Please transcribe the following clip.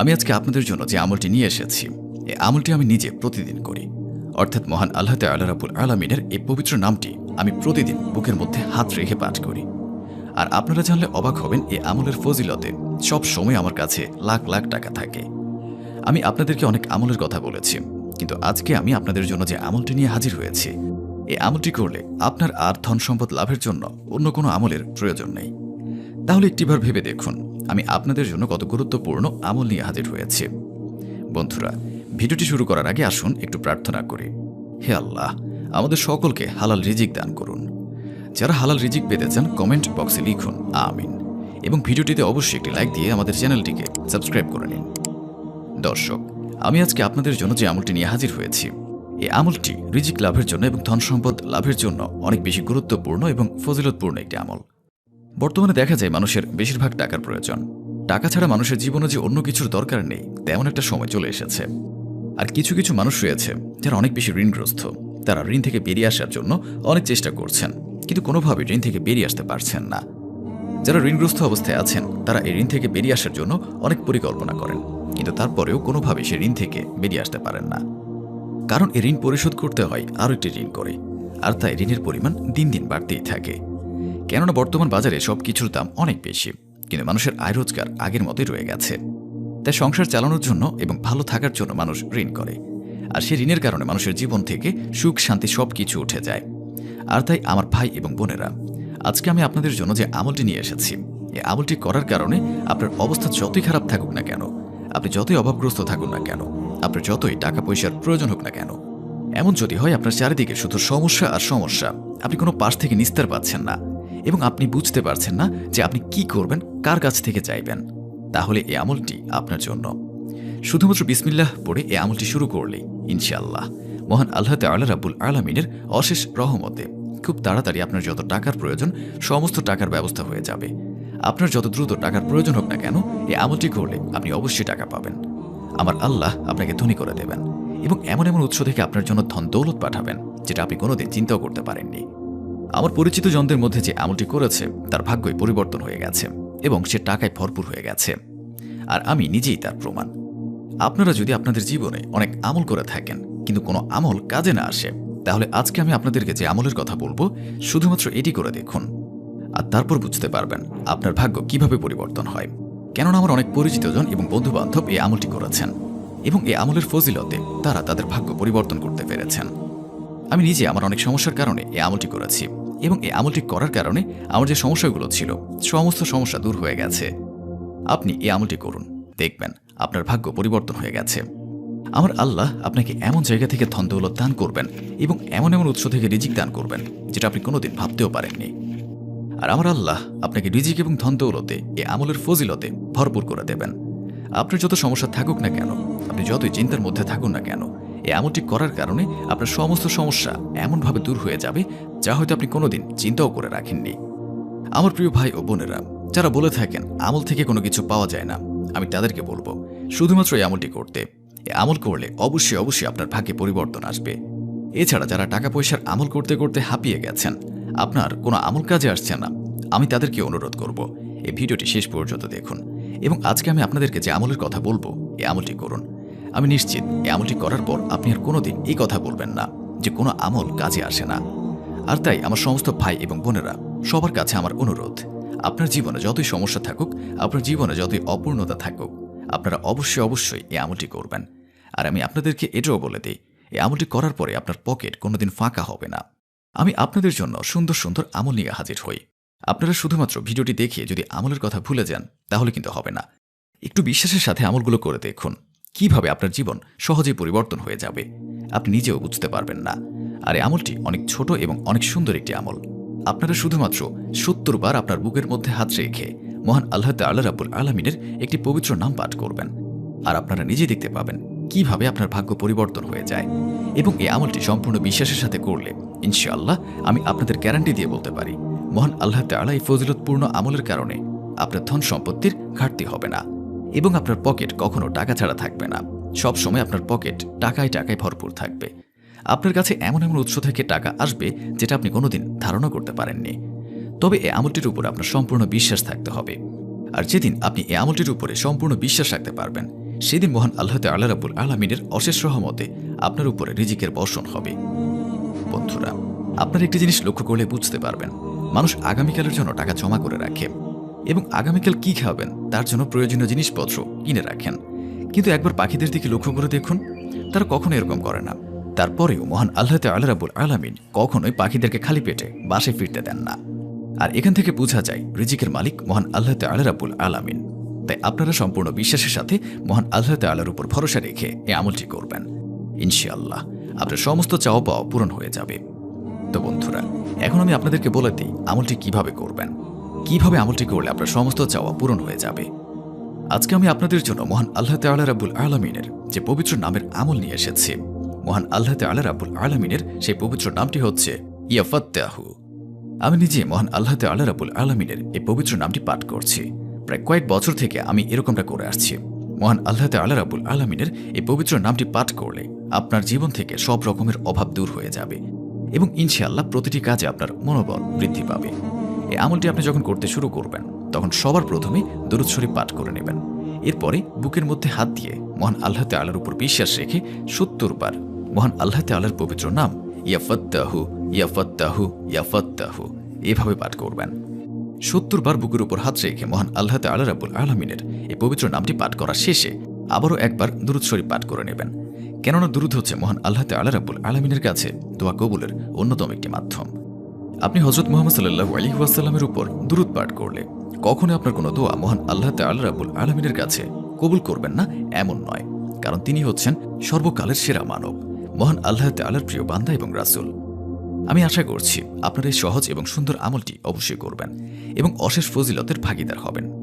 আমি আজকে আপনাদের জন্য যে আমলটি নিয়ে এসেছি এই আমলটি আমি নিজে প্রতিদিন করি। অর্থাৎ মহান আল্লাহ আল্লাহ রাবুল আলমিনের এই পবিত্র নামটি আমি প্রতিদিন বুকের মধ্যে হাত রেখে পাঠ করি। আর আপনারা জানলে অবাক হবেন এই আমলের ফজিলতে সব সময় আমার কাছে লাখ লাখ টাকা থাকে। আমি আপনাদেরকে অনেক আমলের কথা বলেছি, কিন্তু আজকে আমি আপনাদের জন্য যে আমলটি নিয়ে হাজির হয়েছি এই আমলটি করলে আপনার আর ধন সম্পদ লাভের জন্য অন্য কোনো আমলের প্রয়োজন নেই। তাহলে একটিবার ভেবে দেখুন আমি আপনাদের জন্য কত গুরুত্বপূর্ণ আমল নিয়ে হাজির হয়েছি। বন্ধুরা, ভিডিওটি শুরু করার আগে আসুন, একটু প্রার্থনা করি। হে আল্লাহ, আমাদের সকলকে হালাল রিজিক দান করুন। যারা হালাল রিজিক পেতে চান, কমেন্ট বক্সে লিখুন, আমিন। এবং ভিডিওটিতে অবশ্যই একটি লাইক দিয়ে আমাদের চ্যানেলটিকে সাবস্ক্রাইব করে নিন। দর্শক, আমি আজকে আপনাদের জন্য যে আমলটি নিয়ে হাজির হয়েছি, এই আমলটি রিজিক লাভের জন্য এবং ধন সম্পদ লাভের জন্য অনেক বেশি গুরুত্বপূর্ণ এবং ফজিলতপূর্ণ একটি আমল। বর্তমানে দেখা যায় মানুষের বেশিরভাগ টাকার প্রয়োজন। টাকা ছাড়া মানুষের জীবনে যে অন্য কিছুর দরকার নেই, তেমন একটা সময় চলে এসেছে। আর কিছু কিছু মানুষ রয়েছে যারা অনেক বেশি ঋণগ্রস্ত। তারা ঋণ থেকে বেরিয়ে আসার জন্য অনেক চেষ্টা করছেন, কিন্তু কোনোভাবে ঋণ থেকে বেরিয়ে আসতে পারছেন না। যারা ঋণগ্রস্ত অবস্থায় আছেন, তারা এই ঋণ থেকে বেরিয়ে আসার জন্য অনেক পরিকল্পনা করেন, কিন্তু তারপরেও কোনোভাবে সে ঋণ থেকে বেরিয়ে আসতে পারেন না। কারণ এই ঋণ পরিশোধ করতে হয় আরও একটি ঋণ করে, আর তাই ঋণের পরিমাণ দিন দিন বাড়তেই থাকে। কেননা বর্তমান বাজারে সব কিছুর দাম অনেক বেশি, কিন্তু মানুষের আয় রোজগার আগের মতোই রয়ে গেছে। তাই সংসার চালানোর জন্য এবং ভালো থাকার জন্য মানুষ ঋণ করে। আর সেই ঋণের কারণে মানুষের জীবন থেকে সুখ, শান্তি সব কিছু উঠে যায়। আর তাই আমার ভাই এবং বোনেরা, আজকে আমি আপনাদের জন্য যে আমলটি নিয়ে এসেছি এই আমলটি করার কারণে আপনার অবস্থা যতই খারাপ থাকুক না কেন, আপনি যতই অভাবগ্রস্ত থাকুন না কেন আপনার যতই টাকা পয়সার প্রয়োজন হোক না কেন, এমন যদি হয় আপনার চারিদিকে শুধু সমস্যা আর সমস্যা, আপনি কোনো পাশ থেকে নিস্তার পাচ্ছেন না। এবং আপনি বুঝতে পারছেন না যে আপনি কি করবেন, কার কাছ থেকে চাইবেন। তাহলে এ আমলটি আপনার জন্য। শুধুমাত্র বিসমিল্লাহ পড়ে এ আমলটি শুরু করলেই ইনশাআল্লাহ। মহান আল্লাহ তাল্লাহ রাবুল আলমিনের অশেষ রহমতে খুব তাড়াতাড়ি আপনার যত টাকার প্রয়োজন, সমস্ত টাকার ব্যবস্থা হয়ে যাবে। আপনার যত দ্রুত টাকার প্রয়োজন হোক না কেন, এই আমলটি করলে আপনি অবশ্যই টাকা পাবেন। আমার আল্লাহ আপনাকে ধনী করে দেবেন এবং এমন এমন উৎস থেকে আপনার জন্য ধন দৌলত পাঠাবেন, যেটা আপনি কোনোদিন চিন্তাও করতে পারেননি। আমার পরিচিত জনদের মধ্যে যে আমলটি করেছে, তার ভাগ্যই পরিবর্তন হয়ে গেছে এবং সে টাকায় ভরপুর হয়ে গেছে। আর আমি নিজেই তার প্রমাণ। আপনারা যদি আপনাদের জীবনে অনেক আমল করে থাকেন, কিন্তু কোনো আমল কাজে না আসে, তাহলে আজকে আমি আপনাদেরকে যে আমলের কথা বলব, শুধুমাত্র এটি করে দেখুন। আর তারপর বুঝতে পারবেন আপনার ভাগ্য কীভাবে পরিবর্তন হয়। কেননা আমার অনেক পরিচিতজন এবং বন্ধু বান্ধব এই আমলটি করেছেন এবং এই আমলের ফজিলতে তারা তাদের ভাগ্য পরিবর্তন করতে পেরেছেন। আমি নিজে আমার অনেক সমস্যার কারণে এই আমলটি করেছি। এবং এই আমলটি করার কারণে আমার যে সমস্যাগুলো ছিল, সমস্ত সমস্যা দূর হয়ে গেছে। আপনি এই আমলটি করুন। দেখবেন আপনার ভাগ্য পরিবর্তন হয়ে গেছে। আমার আল্লাহ আপনাকে এমন জায়গা থেকে ধন দৌলত দান করবেন এবং এমন এমন উৎস থেকে রিজিক দান করবেন যেটা আপনি কোনোদিন ভাবতেও পারেননি। আর আমার আল্লাহ আপনাকে রিজিক এবং ধন দৌলতে এই আমলের ফজিলতে ভরপুর করে দেবেন। আপনার যত সমস্যা থাকুক না কেন, আপনি যতই চিন্তার মধ্যে থাকুন না কেন এই আমলটি করার কারণে আপনার সমস্ত সমস্যা এমনভাবে দূর হয়ে যাবে যা হয়তো আপনি কোনোদিন চিন্তাও করে রাখেননি। আমার প্রিয় ভাই ও বোনেরা, যারা বলে থাকেন আমল থেকে কোনো কিছু পাওয়া যায় না, আমি তাদেরকে বলব, শুধুমাত্র এই আমলটি করতে। এ আমল করলে অবশ্যই অবশ্যই আপনার ভাগ্যে পরিবর্তন আসবে। এছাড়া যারা টাকা পয়সার আমল করতে করতে হাঁপিয়ে গেছেন, আপনার কোনো আমল কাজে আসছে না, আমি তাদেরকে অনুরোধ করব, এই ভিডিওটি শেষ পর্যন্ত দেখুন। এবং আজকে আমি আপনাদেরকে যে আমলের কথা বলব এই আমলটি করুন। আমি নিশ্চিত এই আমলটি করার পর আপনি আর কোনোদিন এই কথা বলবেন না যে কোনো আমল কাজে আসে না। আর তাই আমার সমস্ত ভাই এবং বোনেরা, সবার কাছে আমার অনুরোধ, আপনার জীবনে যতই সমস্যা থাকুক, আপনার জীবনে যতই অপূর্ণতা থাকুক, আপনারা অবশ্যই অবশ্যই এই আমলটি করবেন। আর আমি আপনাদেরকে এটাও বলে দিই এই আমলটি করার পরে আপনার পকেট কোনোদিন ফাঁকা হবে না। আমি আপনাদের জন্য সুন্দর সুন্দর আমল নিয়ে হাজির হই। আপনারা শুধুমাত্র ভিডিওটি দেখিয়ে যদি আমলের কথা ভুলে যান, তাহলে কিন্তু হবে না। একটু বিশ্বাসের সাথে আমলগুলো করে দেখুন। কীভাবে আপনার জীবন সহজেই পরিবর্তন হয়ে যাবে, আপনি নিজেও বুঝতে পারবেন না। আর এই আমলটি অনেক ছোট এবং অনেক সুন্দর একটি আমল। আপনারা শুধুমাত্র সত্তর বার আপনার বুকের মধ্যে হাত রেখে মহান আল্লাহ আল্লাহ রাবুল আলমিনের একটি পবিত্র নাম পাঠ করবেন। আর আপনারা নিজে দেখতে পাবেন কীভাবে আপনার ভাগ্য পরিবর্তন হয়ে যায়। এবং এই আমলটি সম্পূর্ণ বিশ্বাসের সাথে করলে, ইনশাআল্লাহ, আমি আপনাদের গ্যারান্টি দিয়ে বলতে পারি। মহান আল্লাহ তালা এই ফজিলতপূর্ণ আমলের কারণে আপনার ধন সম্পত্তির ঘাটতি হবে না এবং আপনার পকেট কখনো টাকা ছাড়া থাকবে না। সব সময় আপনার পকেট টাকায় টাকায় ভরপুর থাকবে। আপনার কাছে এমন এমন উৎস থেকে টাকা আসবে যেটা আপনি কোনোদিন ধারণা করতে পারেননি। তবে এ আমলটির উপর আপনার সম্পূর্ণ বিশ্বাস থাকতে হবে। আর যেদিন আপনি এ আমলটির উপরে সম্পূর্ণ বিশ্বাস রাখতে পারবেন, সেদিন মহান আল্লাহ আল্লাহ রাবুল আলমিনের অশেষ রহমতে আপনার উপরে রিজিকের বর্ষণ হবে। বন্ধুরা, আপনার একটি জিনিস লক্ষ্য করলে বুঝতে পারবেন। মানুষ আগামীকালের জন্য টাকা জমা করে রাখে এবং আগামীকাল কি খাবেন, তার জন্য প্রয়োজনীয় জিনিসপত্র কিনে রাখেন। কিন্তু একবার পাখিদের দিকে লক্ষ্য করে দেখুন, তারা কখনো এরকম করে না। তারপরেও মহান আল্লাহ আল্লাহ রাবুল আলামিন কখনোই পাখিদেরকে খালি পেটে বাসে ফিরতে দেন না। আর এখান থেকে বোঝা যায়, রিজিকের মালিক মহান আল্লাহ আল্লাহ রাবুল আলামিন। তাই আপনারা সম্পূর্ণ বিশ্বাসের সাথে মহান আল্লাহ আল্লাহর উপর ভরসা রেখে এ আমলটি করবেন। ইনশাআল্লাহ, আপনার সমস্ত চাওয়া পাওয়া পূরণ হয়ে যাবে। তো বন্ধুরা, এখন আমি আপনাদেরকে বলে দিই আমলটি কীভাবে করবেন। কীভাবে আমলটি করলে আপনার সমস্ত চাওয়া পূরণ হয়ে যাবে। আজকে আমি আপনাদের জন্য মহান আল্লাহ তাল্লাহ রাবুল আলমিনের যে পবিত্র নামের আমল নিয়ে এসেছি। মহান আল্লাহ তাল্লাহ রাবুল আলমিনের সেই পবিত্র নামটি হচ্ছে ইয়াফাত্তাহু। আমি নিজে মহান আল্লাহ তাল্লাহ রাবুল আলমিনের এই পবিত্র নামটি পাঠ করছি। প্রায় কয়েক বছর থেকে আমি এরকমটা করে আসছি। মহান আল্লাহ তাল্লাহ রাবুল আলমিনের এই পবিত্র নামটি পাঠ করলে আপনার জীবন থেকে সব রকমের অভাব দূর হয়ে যাবে। এবং ইনশাআল্লাহ প্রতিটি কাজে আপনার মনোবল বৃদ্ধি পাবে। এই আমলটি আপনি যখন করতে শুরু করবেন, তখন সবার প্রথমে দরুদ শরীফ পাঠ করে নেবেন। এরপরে বুকের মধ্যে হাত দিয়ে মহান আল্লাহ তাল্লাহর উপর বিশ্বাস রেখে সত্তর বার মহান আল্লাহ তাল্লাহর পবিত্র নাম, ইয়াফত্তাহু ইয়াফত্তাহু ইয়াফত্তাহু, এভাবে পাঠ করবেন। সত্তর বার বুকের উপর হাত রেখে মহান আল্লাহ তাল্লাহ রাবুল আলমিনের এই পবিত্র নামটি পাঠ করা শেষে আবারও একবার দুরুদ শরীফ পাঠ করে নেবেন। কেননা দুরুদ হচ্ছে মহান আল্লাহ তাল্লাহ রাবুল আলমিনের কাছে দোয়া কবুলের অন্যতম একটি মাধ্যম। আপনি হজরত মোহাম্মদ সাল্লাহ আলী ওয়াসাল্লামের উপর দূরত পাঠ করলে কখনো আপনার কোনো দোয়া মহান আল্লাহ তাল্লাহ রাবুল আলমিনের কাছে কবুল করবেন না, এমন নয়। কারণ তিনি হচ্ছেন সর্বকালের সেরা মানব, মহান আল্লাহ তাল্লাহর প্রিয় বান্দা এবং রাসুল। আমি আশা করছি আপনার এই সহজ এবং সুন্দর আমলটি অবশ্যই করবেন এবং অশেষ ফজিলতের ভাগিদার হবেন।